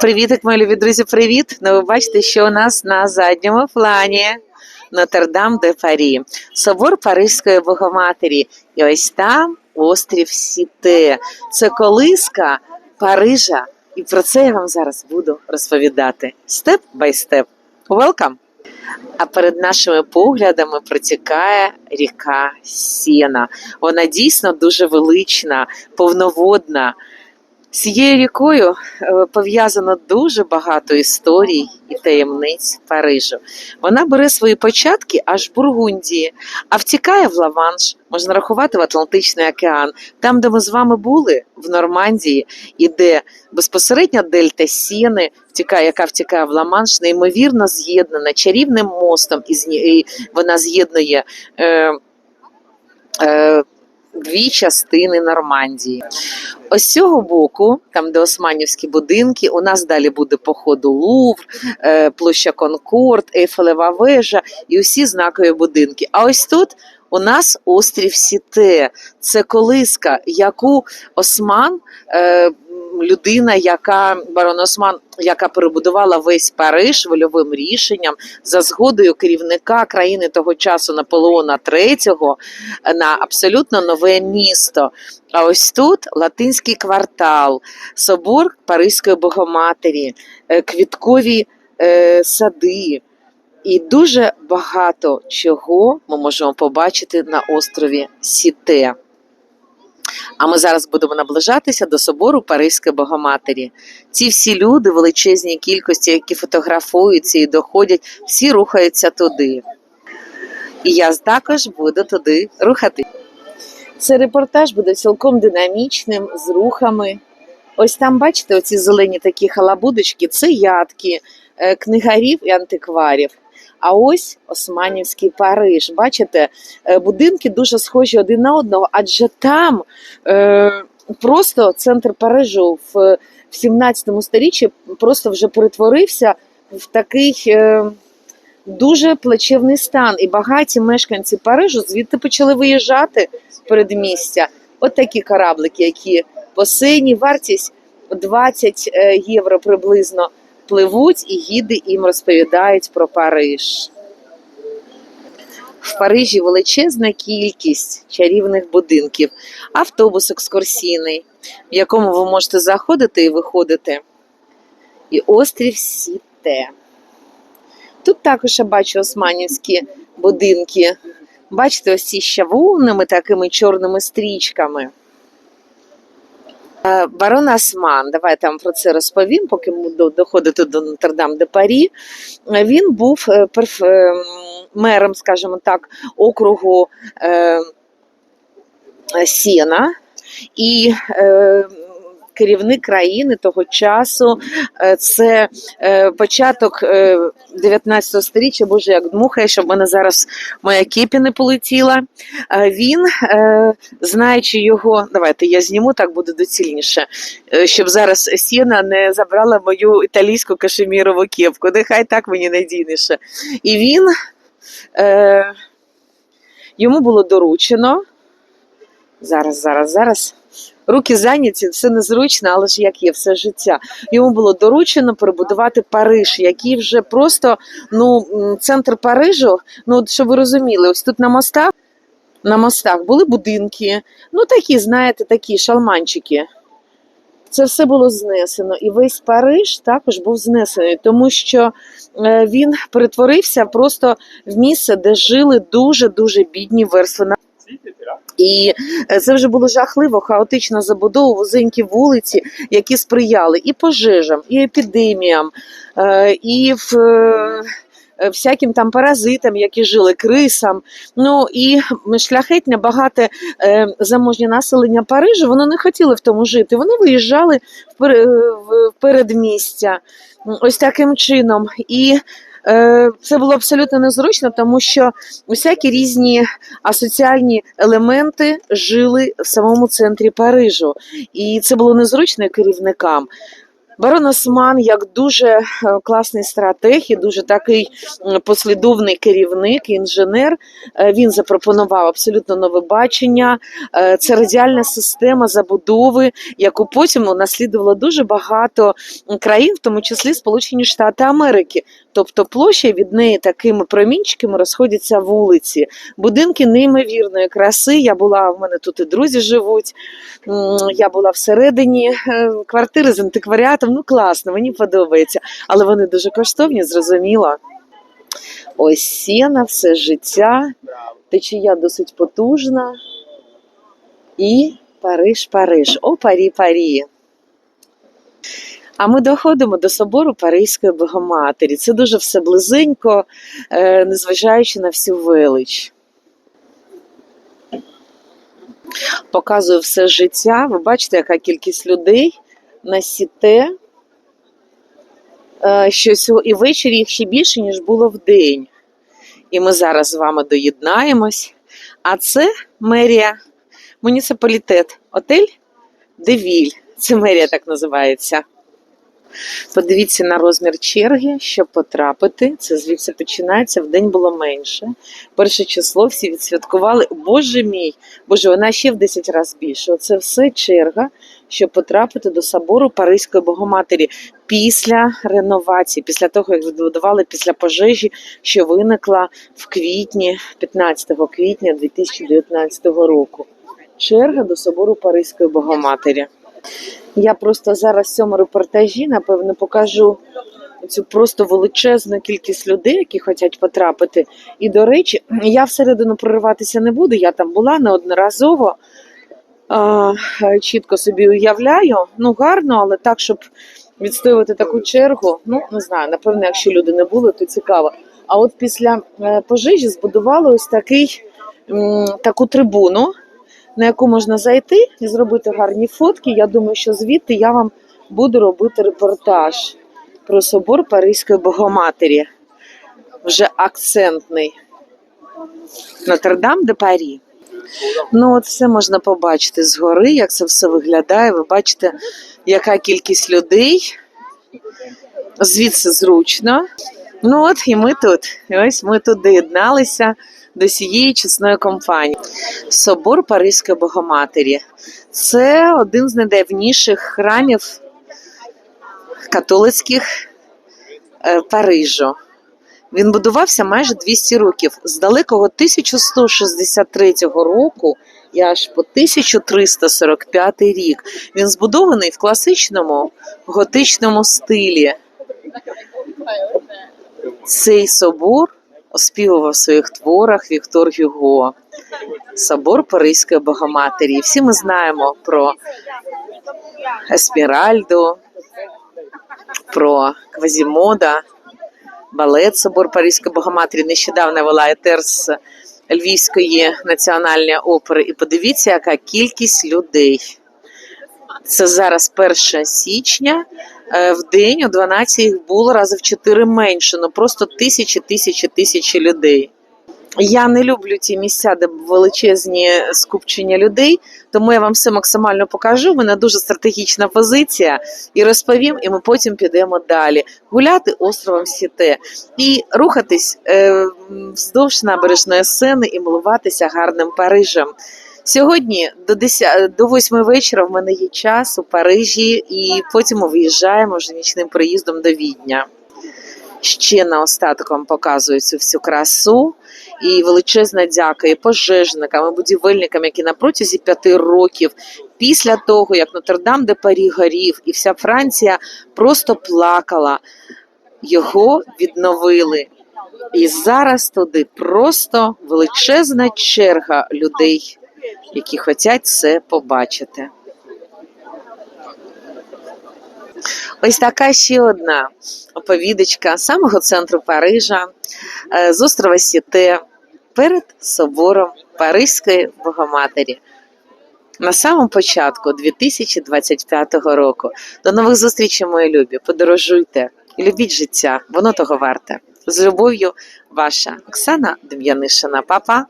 Привітик, мої любі друзі, привіт! Ну, ви бачите, що у нас на задньому плані Нотр-Дам де Парі, собор Паризької Богоматері. І ось там острів Сіте. Це колиска Парижа. І про це я вам зараз буду розповідати. Степ бай степ. Welcome! А перед нашими поглядами протікає ріка Сіна. Вона дійсно дуже велична, повноводна. З цією рікою е, пов'язано дуже багато історій і таємниць Парижу. Вона бере свої початки аж в Бургундії, а втікає в Ла-Манш, можна рахувати в Атлантичний океан. Там, де ми з вами були, в Нормандії, і де безпосередньо дельта Сіни, втікає, яка втікає в Ла-Манш, неймовірно з'єднана чарівним мостом, і, вона з'єднує. Дві частини Нормандії. Ось цього боку, там де османівські будинки, у нас далі буде походу Лувр, е, площа Конкорд, Ейфелева вежа і усі знакові будинки. А ось тут у нас острів Сіте. Це колиска, яку Осман, е, людина, яка барон Осман, яка перебудувала весь Париж вольовим рішенням за згодою керівника країни того часу Наполеона III на абсолютно нове місто. А ось тут латинський квартал, собор Паризької Богоматері, е, квіткові е, сади. І дуже багато чого ми можемо побачити на острові Сіте. А ми зараз будемо наближатися до собору Паризької Богоматері. Ці всі люди, величезній кількості, які фотографуються і доходять, всі рухаються туди. І я також буду туди рухати. Цей репортаж буде цілком динамічним, з рухами. Ось там, бачите, оці зелені такі халабудочки це ядки е, книгарів і антикварів. А ось Османівський Париж. Бачите, е, будинки дуже схожі один на одного, адже там е, просто центр Парижу в, в 17 сторіччі просто вже перетворився в такий. Е, Дуже плачевний стан, і багаті мешканці Парижу звідти почали виїжджати в передмістя. От такі кораблики, які посині, вартість 20 е, євро приблизно пливуть, і гіди їм розповідають про Париж. В Парижі величезна кількість чарівних будинків, автобус екскурсійний, в якому ви можете заходити і виходити. І острів Сіте. Тут також я бачу османівські будинки. Бачите, ось ці щавунними такими чорними стрічками. Е, Барон Осман, давайте там про це розповім, поки ми доходити до Нотр-Дам де Парі. Е, Він був е, перф- мером, скажімо так, округу Сіна і керівник країни того часу. Е, Це е, початок е, 19 століття, боже, як дмухає, щоб мене зараз моя кіпі не полетіла. Е, Він, е, знаючи його, давайте я зніму, так буде доцільніше, е, щоб зараз Сіна не забрала мою італійську кашемірову кепку. Нехай так мені надійніше. І він е, йому було доручено. Зараз, зараз, зараз. Руки зайняті, все незручно, але ж як є все життя. Йому було доручено перебудувати Париж, який вже просто ну, центр Парижу. Ну, щоб ви розуміли, ось тут на мостах, на мостах були будинки, ну такі, знаєте, такі шалманчики. Це все було знесено, і весь Париж також був знесений, тому що е, він перетворився просто в місце, де жили дуже дуже бідні верстви на і е, це вже було жахливо, хаотична забудова, вузенькі вулиці, які сприяли і пожежам, і епідеміям, е, і в. е, Всяким там паразитам, які жили крисам, ну і шляхетне багате заможнє населення Парижу, воно не хотіли в тому жити. Вони виїжджали в, пере- передмістя ось таким чином. І це було абсолютно незручно, тому що усякі різні асоціальні елементи жили в самому центрі Парижу, і це було незручно керівникам. Барон Осман як дуже е, класний стратег і дуже такий послідовний керівник, інженер. е, Він запропонував абсолютно нове бачення. Е, Це радіальна система забудови, яку потім унаслідувало дуже багато країн, в тому числі Сполучені Штати Америки. Тобто площа від неї такими промінчиками розходяться вулиці. Будинки неймовірної краси. Я була в мене тут і друзі живуть. Я була всередині квартири з антикваріатом. Ну класно, мені подобається. Але вони дуже коштовні, зрозуміло. Ось сіна, все життя, течія досить потужна. І Париж, Париж. О, Парі, Парі. А ми доходимо до собору Паризької Богоматері. Це дуже все близенько, е, незважаючи на всю велич. Показую все життя. Ви бачите, яка кількість людей на сіте. Е, Що і ввечері їх ще більше, ніж було в день. І ми зараз з вами доєднаємось. А це мерія, муніципалітет, отель Девіль. Це мерія так називається. Подивіться на розмір черги, щоб потрапити. Це звідси починається. В день було менше. Перше число всі відсвяткували. Боже мій, боже, вона ще в 10 разів більше. Оце все черга, щоб потрапити до собору Паризької Богоматері після реновації, після того, як відбудували після пожежі, що виникла в квітні, 15 квітня 2019 року. Черга до собору Паризької Богоматері. Я просто зараз в цьому репортажі, напевно, покажу цю просто величезну кількість людей, які хочуть потрапити. І, до речі, я всередину прориватися не буду, я там була неодноразово. А, чітко собі уявляю. Ну, гарно, але так, щоб відстоювати таку чергу, ну не знаю, напевно, якщо люди не були, то цікаво. А от після е, пожежі збудували ось такий, таку трибуну, на яку можна зайти і зробити гарні фотки. Я думаю, що звідти я вам буду робити репортаж про собор Паризької Богоматері. Вже акцентний. Нотр-Дам де Парі. Ну, от все можна побачити згори, як це все виглядає. Ви бачите, яка кількість людей. Звідси зручно. Ну от і ми тут. І ось ми тут доєдналися до цієї чесної компанії. Собор Паризької Богоматері. Це один з найдавніших храмів католицьких е, Парижу. Він будувався майже 200 років з далекого 1163 року і аж по 1345 рік. Він збудований в класичному готичному стилі. Цей собор оспівував в своїх творах Віктор Гюго. Собор Паризької Богоматері. Всі ми знаємо про Есмеральду, про Квазімода, балет Собор Паризької Богоматері. Нещодавно вела етер з Львівської національної опери. І подивіться, яка кількість людей. Це зараз 1 січня. Е, В день о 12 їх було рази в 4 менше. Ну просто тисячі, тисячі, тисячі людей. Я не люблю ті місця, де величезні скупчення людей, тому я вам все максимально покажу. У мене дуже стратегічна позиція і розповім, і ми потім підемо далі. Гуляти островом Сіте і рухатись е, вздовж набережної сцени і милуватися гарним Парижем. Сьогодні до 10, до 8 вечора в мене є час у Парижі, і потім ми виїжджаємо вже нічним приїздом до Відня. Ще наостаток вам показую цю всю красу. І величезна дяка і пожежникам, і будівельникам, які на протязі п'яти років, після того, як Нотр-Дам де Парі горів, і вся Франція просто плакала, його відновили. І зараз туди просто величезна черга людей, які хочуть це побачити. Ось така ще одна оповідочка самого центру Парижа е, з острова Сіте перед собором Паризької Богоматері. На самому початку 2025 року. До нових зустрічей, мої любі. Подорожуйте і любіть життя, воно того варте. З любов'ю, ваша Оксана Дем'янишина. Папа.